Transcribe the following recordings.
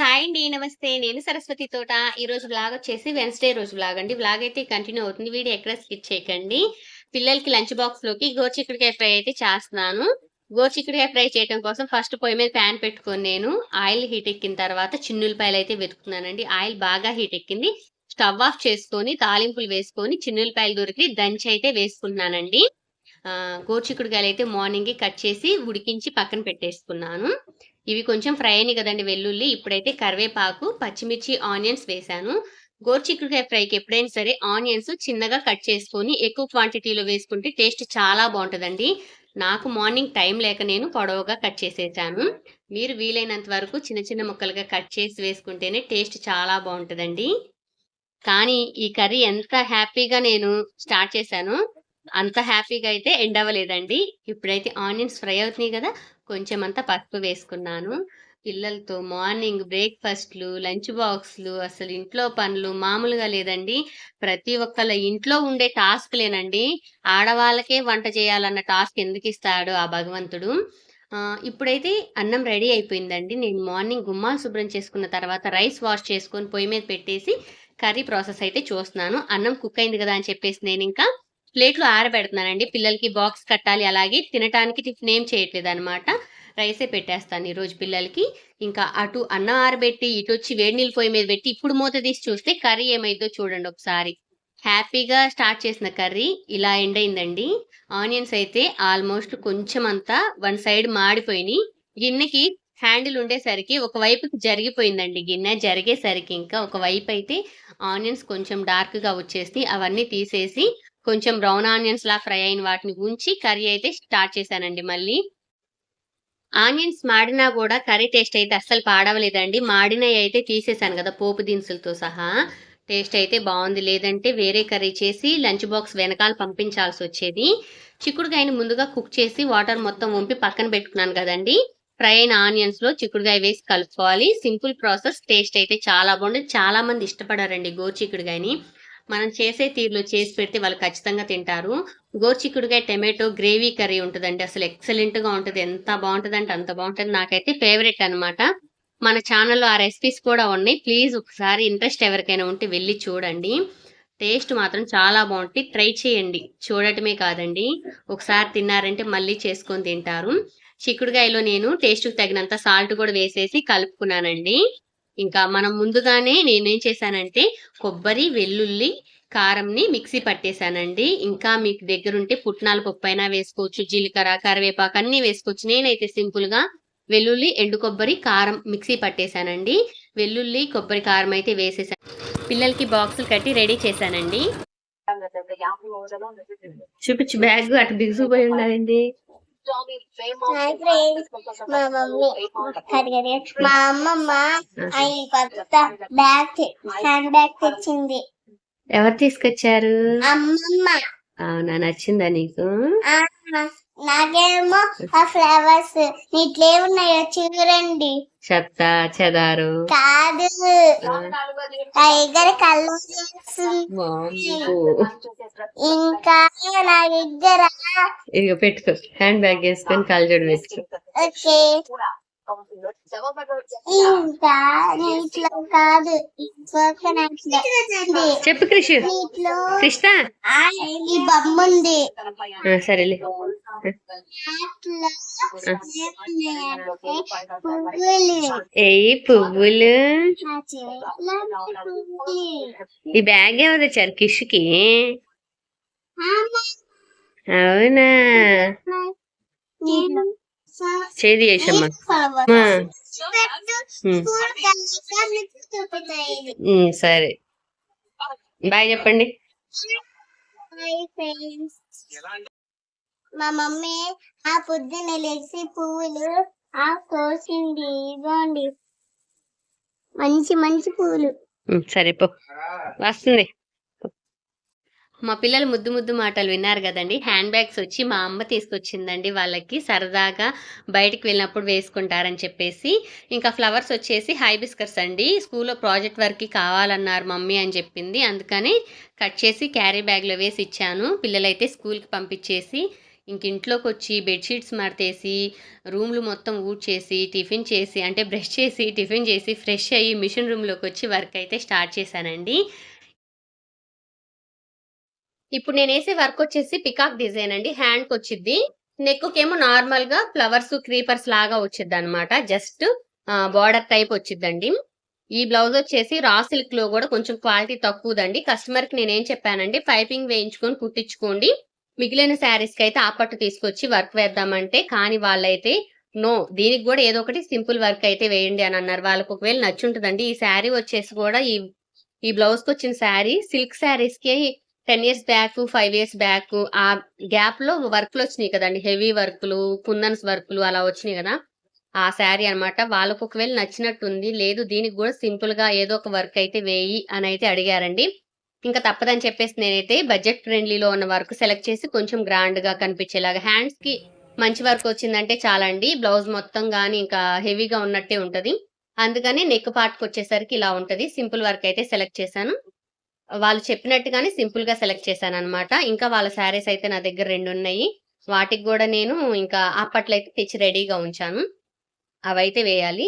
Hi అండి నమస్తే. నేను సరస్వతి తోట. ఈ రోజు బ్లాగ్ వచ్చేసి వెన్స్డే రోజు బ్లాగ్ అండి. బ్లాగ్ అయితే కంటిన్యూ అవుతుంది. వీడియో ఎక్కడ స్కిప్ చేయకండి. పిల్లలకి లంచ్ బాక్స్లోకి గోచిక్కుడికాయ ఫ్రై అయితే చేస్తున్నాను. గోచిక్కుడికాయ ఫ్రై చేయడం కోసం ఫస్ట్ పొయ్యి మీద ప్యాన్ పెట్టుకొని నేను ఆయిల్ హీట్ ఎక్కిన తర్వాత చిన్నులపాయలు అయితే వెతుకుతున్నానండి. ఆయిల్ బాగా హీట్ ఎక్కింది. స్టవ్ ఆఫ్ చేసుకొని తాలింపులు వేసుకొని చిన్నులపాయలు దొరికి దంచి అయితే వేసుకున్నానండి ఆ, గోచిక్కుడుకాయలు అయితే మార్నింగ్ కట్ చేసి ఉడికించి పక్కన పెట్టేసుకున్నాను. ఇవి కొంచెం ఫ్రై అయినాయి కదండి వెల్లుల్లి. ఇప్పుడైతే కరివేపాకు పచ్చిమిర్చి ఆనియన్స్ వేసాను. గోరుచిక్కుడుకాయ ఫ్రైకి ఎప్పుడైనా సరే ఆనియన్స్ చిన్నగా కట్ చేసుకొని ఎక్కువ క్వాంటిటీలో వేసుకుంటే టేస్ట్ చాలా బాగుంటుందండి. నాకు మార్నింగ్ టైం లేక నేను పొడవుగా కట్ చేసేసాను. మీరు వీలైనంత వరకు చిన్న చిన్న ముక్కలుగా కట్ చేసి వేసుకుంటేనే టేస్ట్ చాలా బాగుంటుందండి. కానీ ఈ కర్రీ ఎంత హ్యాపీగా నేను స్టార్ట్ చేశాను అంత హ్యాపీగా అయితే ఎండ్ అవ్వలేదండి. ఇప్పుడైతే ఆనియన్స్ ఫ్రై అవుతున్నాయి కదా కొంచెం అంతా పసుపు వేసుకున్నాను. పిల్లలతో మార్నింగ్ బ్రేక్ఫాస్ట్లు లంచ్ బాక్స్లు అసలు ఇంట్లో పనులు మామూలుగా లేదండి. ప్రతి ఒక్కళ్ళ ఇంట్లో ఉండే టాస్క్లేనండి. ఆడవాళ్ళకే వంట చేయాలన్న టాస్క్ ఎందుకు ఇస్తాడు ఆ భగవంతుడు. ఇప్పుడైతే అన్నం రెడీ అయిపోయిందండి. నేను మార్నింగ్ గుమ్మాలు శుభ్రం చేసుకున్న తర్వాత రైస్ వాష్ చేసుకొని పొయ్యి మీద పెట్టేసి కర్రీ ప్రాసెస్ అయితే చూస్తున్నాను. అన్నం కుక్ అయింది కదా అని చెప్పేసి నేను ఇంకా ప్లేట్లో ఆరబెడుతున్నానండి. పిల్లలకి బాక్స్ కట్టాలి. అలాగే తినటానికి టిఫిన్ ఏం చేయట్లేదు అనమాట రైసే పెట్టేస్తాను ఈరోజు పిల్లలకి. ఇంకా అటు అన్నం ఆరబెట్టి ఇటు వచ్చి వేడి నీళ్ళు పొయ్యి మీద పెట్టి ఇప్పుడు మూత తీసి చూస్తే కర్రీ ఏమైందో చూడండి ఒకసారి. హ్యాపీగా స్టార్ట్ చేసిన కర్రీ ఇలా ఎండ్ అయిందండి. ఆనియన్స్ అయితే ఆల్మోస్ట్ కొంచెం అంతా వన్ సైడ్ మాడిపోయినాయి. గిన్నెకి హ్యాండిల్ ఉండేసరికి ఒక వైపుకి జరిగిపోయిందండి గిన్నె. జరిగేసరికి ఇంకా ఒక వైపు అయితే ఆనియన్స్ కొంచెం డార్క్గా వచ్చేసి అవన్నీ తీసేసి కొంచెం బ్రౌన్ ఆనియన్స్ లా ఫ్రై అయిన వాటిని ఉంచి కర్రీ అయితే స్టార్ట్ చేశానండి మళ్ళీ. ఆనియన్స్ మాడినా కూడా కర్రీ టేస్ట్ అయితే అస్సలు పాడవలేదండి. మాడినవి అయితే తీసేసాను కదా పోపు దినుసులతో సహా. టేస్ట్ అయితే బాగుంది. లేదంటే వేరే కర్రీ చేసి లంచ్ బాక్స్ వెనకాల పంపించాల్సి వచ్చేది. చిక్కుడుకాయని ముందుగా కుక్ చేసి వాటర్ మొత్తం వంపి పక్కన పెట్టుకున్నాను కదండి. ఫ్రై అయిన ఆనియన్స్లో చిక్కుడుకాయ వేసి కలుపుకోవాలి. Simple process. టేస్ట్ అయితే చాలా బాగుంది. చాలామంది ఇష్టపడారండి గోరు చిక్కుడుకాయని. మనం చేసే తీరులో చేసి పెడితే వాళ్ళు ఖచ్చితంగా తింటారు. గోరుచిక్కుడుకాయ టమాటో గ్రేవీ కర్రీ ఉంటుందండి. అసలు ఎక్సలెంట్గా ఉంటుంది. ఎంత బాగుంటుంది అంటే అంత బాగుంటుంది. నాకైతే ఫేవరెట్ అన్నమాట. మన ఛానల్లో ఆ రెసిపీస్ కూడా ఉన్నాయి. ప్లీజ్ ఒకసారి ఇంట్రెస్ట్ ఎవరికైనా ఉంటే వెళ్ళి చూడండి. టేస్ట్ మాత్రం చాలా బాగుంటుంది ట్రై చేయండి. చూడటమే కాదండి. ఒకసారి తిన్నారంటే మళ్ళీ చేసుకొని తింటారు. చిక్కుడుకాయలో నేను టేస్ట్కి తగినంత సాల్ట్ కూడా వేసేసి కలుపుకున్నానండి. ఇంకా మనం ముందుగానే నేనేం చేశానంటే కొబ్బరి వెల్లుల్లి కారంని మిక్సీ పట్టేశానండి. ఇంకా మీకు దగ్గర ఉంటే పుట్నాల పప్పు అయినా వేసుకోవచ్చు జీలకర్ర కరివేపాకు అన్నీ వేసుకోవచ్చు. నేనైతే సింపుల్గా వెల్లుల్లి ఎండు కొబ్బరి కారం మిక్సీ పట్టేశానండి. వెల్లుల్లి కొబ్బరి కారం అయితే వేసేసాను పిల్లలకి బాక్సులు కట్టి రెడీ చేశానండి. చూపించి బ్యాగ్ అటు బిగుసిపోయి ఉండాలండి. హాయ్ ఫ్రెండ్స్ మా మమ్మీ మా అమ్మమ్మ అయి కొత్త బ్యాగ్ హ్యాండ్ బ్యాగ్ తెచ్చింది ఎవరు తీసుకొచ్చారు? అమ్మమ్మ. అవునా నచ్చిందా నీకు? నాకేమో ఆ ఫ్లవర్స్ ఇట్లేమున్నాయో చూడండి. చెత్త చెదారు. కాదు. టైగర్ కళ్ళు ఇంకా నా దగ్గర ఇక పెట్టుకో హ్యాండ్ బ్యాగ్ వేసుకొని కళ్ళజోడు పెట్టుకో. ఓకే. ఇంకా నీటిలో కాదు చెప్పు కృషి నీటిలో కృష్ణ. ఆ ఈ బొమ్మ ఉంది. సరేలే. ఏమున్నాయంటే పువ్వులు? ఈ బ్యాగ్ ఎవరు తెచ్చారు కిష్కి? అమ్మ, అవునా? చేది చేసమ్మా సరే. బాయ్ చెప్పండి. మా మమ్మీ ఆ పొద్దున్న లేచి పువ్వులు ఆ కోసింది. ఇదిగోండి. మంచి మంచి పువ్వులు. సరే పో. వస్తుంది. మా పిల్లలు ముద్దు ముద్దు మాటలు విన్నారు కదండి. హ్యాండ్ బ్యాగ్స్ వచ్చి మా అమ్మ తీసుకొచ్చిందండి. వాళ్ళకి సరదాగా బయటికి వెళ్ళినప్పుడు వేసుకుంటారని చెప్పేసి. ఇంకా ఫ్లవర్స్ వచ్చేసి హైబిస్కర్స్ అండి. స్కూల్లో ప్రాజెక్ట్ వర్క్కి కావాలన్నారు మమ్మీ అని చెప్పింది. అందుకని కట్ చేసి క్యారీ బ్యాగ్లో వేసి ఇచ్చాను. పిల్లలైతే స్కూల్కి పంపించేసి ఇంక ఇంట్లోకి వచ్చి బెడ్షీట్స్ మడతేసి రూమ్లు మొత్తం ఊడ్చేసి టిఫిన్ చేసి అంటే బ్రష్ చేసి టిఫిన్ చేసి ఫ్రెష్ అయ్యి మిషన్ రూమ్లోకి వచ్చి వర్క్ అయితే స్టార్ట్ చేశానండి. ఇప్పుడు నేను వేసే వర్క్ వచ్చేసి పికాక్ డిజైన్ అండి. హ్యాండ్కి వచ్చింది నెక్కుకేమో నార్మల్గా ఫ్లవర్స్ క్రీపర్స్ లాగా వచ్చింది అనమాట జస్ట్ బార్డర్ టైప్ వచ్చిందండి ఈ బ్లౌజ్ వచ్చేసి రా సిల్క్లో కూడా కొంచెం క్వాలిటీ తక్కువదండి. కస్టమర్కి నేనేం చెప్పానండి పైపింగ్ వేయించుకొని కుట్టించుకోండి. మిగిలిన శారీస్కి అయితే ఆ పట్టు తీసుకొచ్చి వర్క్ వేద్దామంటే కానీ వాళ్ళైతే నో దీనికి కూడా ఏదో ఒకటి సింపుల్ వర్క్ అయితే వేయండి అని అన్నారు. వాళ్ళకు ఒకవేళ నచ్చుంటుందండి. ఈ శారీ వచ్చేసి కూడా ఈ ఈ బ్లౌజ్కి వచ్చిన శారీ సిల్క్ శారీస్కి ten years back five years back ఆ గ్యాప్లో వర్క్లు వచ్చినాయి కదండి. హెవీ వర్క్లు కుందన్స్ వర్క్లు అలా వచ్చినాయి కదా. ఆ శారీ అన్నమాట. వాళ్ళకు ఒకవేళ నచ్చినట్టుంది లేదు దీనికి కూడా సింపుల్గా ఏదో ఒక వర్క్ అయితే వేయి అని అయితే అడిగారండి. ఇంకా తప్పదని చెప్పేసి నేనైతే బడ్జెట్ ఫ్రెండ్లీలో ఉన్న వర్క్ సెలెక్ట్ చేసి కొంచెం గ్రాండ్గా కనిపించేలాగా హ్యాండ్స్కి మంచి వర్క్ వచ్చిందంటే చాలండి. బ్లౌజ్ మొత్తం కానీ ఇంకా హెవీగా ఉన్నట్టే ఉంటది. అందుకని నెక్ పార్ట్కి వచ్చేసరికి ఇలా ఉంటది. సింపుల్ వర్క్ అయితే సెలెక్ట్ చేశాను. వాళ్ళు చెప్పినట్టుగానే సింపుల్గా సెలెక్ట్ చేశాను అనమాట ఇంకా వాళ్ళ శారీస్ అయితే నా దగ్గర రెండు ఉన్నాయి. వాటికి కూడా నేను ఇంకా అప్పట్లో అయితే తెచ్చి రెడీగా ఉంచాను. అవైతే వేయాలి.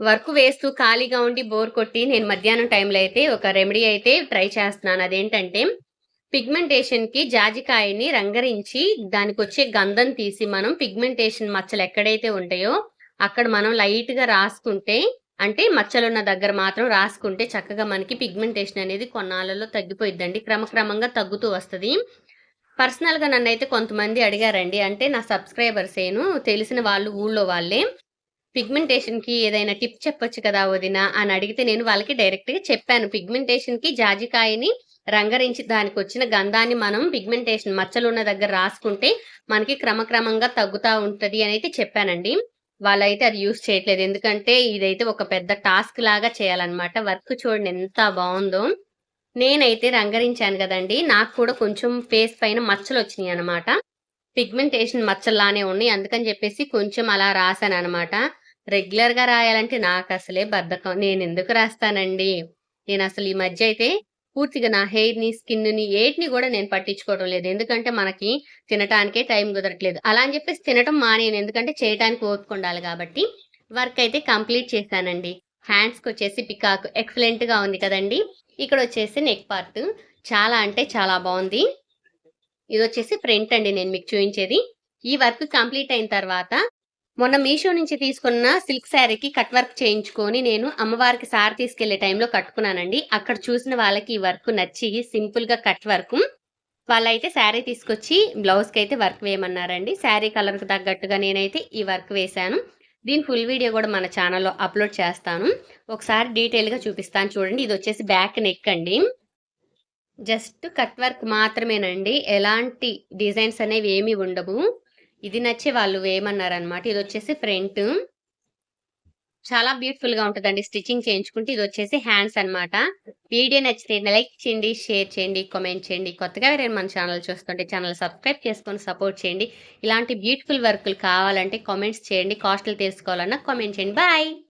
వర్క్ వేస్తూ ఖాళీగా ఉండి బోర్ కొట్టి నేను మధ్యాహ్నం టైంలో అయితే ఒక రెమెడీ అయితే ట్రై చేస్తున్నాను. అదేంటంటే పిగ్మెంటేషన్కి జాజికాయని రంగరించి దానికి వచ్చే గంధం తీసి మనం పిగ్మెంటేషన్ మచ్చలు ఎక్కడైతే ఉంటాయో అక్కడ మనం లైట్గా రాసుకుంటే అంటే మచ్చలున్న దగ్గర మాత్రం రాసుకుంటే చక్కగా మనకి పిగ్మెంటేషన్ అనేది కొన్నాళ్ళలో తగ్గిపోయిద్దండి. క్రమక్రమంగా తగ్గుతూ వస్తుంది. పర్సనల్గా నన్ను అయితే కొంతమంది అడిగారండి. అంటే నా సబ్స్క్రైబర్స్ ఏను తెలిసిన వాళ్ళు ఊళ్ళో వాళ్ళే పిగ్మెంటేషన్కి ఏదైనా టిప్ చెప్పొచ్చు కదా వదిన అని అడిగితే నేను వాళ్ళకి డైరెక్ట్గా చెప్పాను. పిగ్మెంటేషన్కి జాజికాయని రంగరించి దానికి వచ్చిన గంధాన్ని మనం పిగ్మెంటేషన్ మచ్చలు ఉన్న దగ్గర రాసుకుంటే మనకి క్రమక్రమంగా తగ్గుతా ఉంటది అని అయితే చెప్పానండి. వాళ్ళైతే అది యూస్ చేయట్లేదు. ఎందుకంటే ఇదైతే ఒక పెద్ద టాస్క్ లాగా చేయాలన్నమాట. వర్క్ చూడండి ఎంత బాగుందో. నేనైతే రంగరించాను కదండి. నాకు కూడా కొంచెం ఫేస్ పైన మచ్చలు వచ్చినాయి అనమాట పిగ్మెంటేషన్ మచ్చల్లానే ఉన్నాయి. అందుకని చెప్పేసి కొంచెం అలా రాశాను అనమాట రెగ్యులర్గా రాయాలంటే నాకు అసలే బద్ధకం. నేను ఎందుకు రాస్తానండి? నేను అసలు ఈ మధ్య అయితే పూర్తిగా నా హెయిర్ని స్కిన్ని ఏటిని కూడా నేను పట్టించుకోవడం లేదు. ఎందుకంటే మనకి తినటానికే టైం కుదరట్లేదు. అలా అని చెప్పేసి తినటం మానేను ఎందుకంటే చేయటానికి ఓపిక ఉండాలి కాబట్టి వర్క్ అయితే కంప్లీట్ చేశానండి. హ్యాండ్స్కి వచ్చేసి పికాక్ ఎక్సలెంట్గా ఉంది కదండి. ఇక్కడ వచ్చేసి నెక్ పార్ట్. చాలా అంటే చాలా బాగుంది. ఇది వచ్చేసి ఫ్రంట్ అండి నేను మీకు చూపించేది ఈ వర్క్ కంప్లీట్ అయిన తర్వాత మొన్న మీషో నుంచి తీసుకున్న సిల్క్ శారీకి కట్ వర్క్ చేయించుకొని నేను అమ్మవారికి సార్ తీసుకెళ్ళే టైంలో కట్టుకున్నానండి. అక్కడ చూసిన వాళ్ళకి ఈ వర్క్ నచ్చి సింపుల్గా కట్ వర్క్. వాళ్ళైతే శారీ తీసుకొచ్చి బ్లౌజ్కి అయితే వర్క్ వేయమన్నారండి. శారీ కలర్కి తగ్గట్టుగా నేనైతే ఈ వర్క్ వేశాను. దీని ఫుల్ వీడియో కూడా మన ఛానల్లో అప్లోడ్ చేస్తాను. ఒకసారి డీటెయిల్గా చూపిస్తాను చూడండి. ఇది వచ్చేసి బ్యాక్ నెక్ అండి. జస్ట్ కట్ వర్క్ మాత్రమేనండి. ఎలాంటి డిజైన్స్ అనేవి ఏమి ఉండవు. ఇది నచ్చే వాళ్ళు వేయమన్నారనమాట ఇది వచ్చేసి ఫ్రంట్. చాలా బ్యూటిఫుల్గా ఉంటుందండి స్టిచ్చింగ్ చేయించుకుంటే. ఇది వచ్చేసి హ్యాండ్స్ అన్నమాట. వీడియో నచ్చితే లైక్ చేయండి షేర్ చేయండి కామెంట్ చేయండి. కొత్తగా వేరే మన ఛానల్ చూస్తుంటే ఛానల్ సబ్స్క్రైబ్ చేసుకొని సపోర్ట్ చేయండి. ఇలాంటి బ్యూటిఫుల్ వర్కులు కావాలంటే కామెంట్స్ చేయండి. కాస్ట్లు తెలుసుకోవాలన్నా కామెంట్ చేయండి. బాయ్!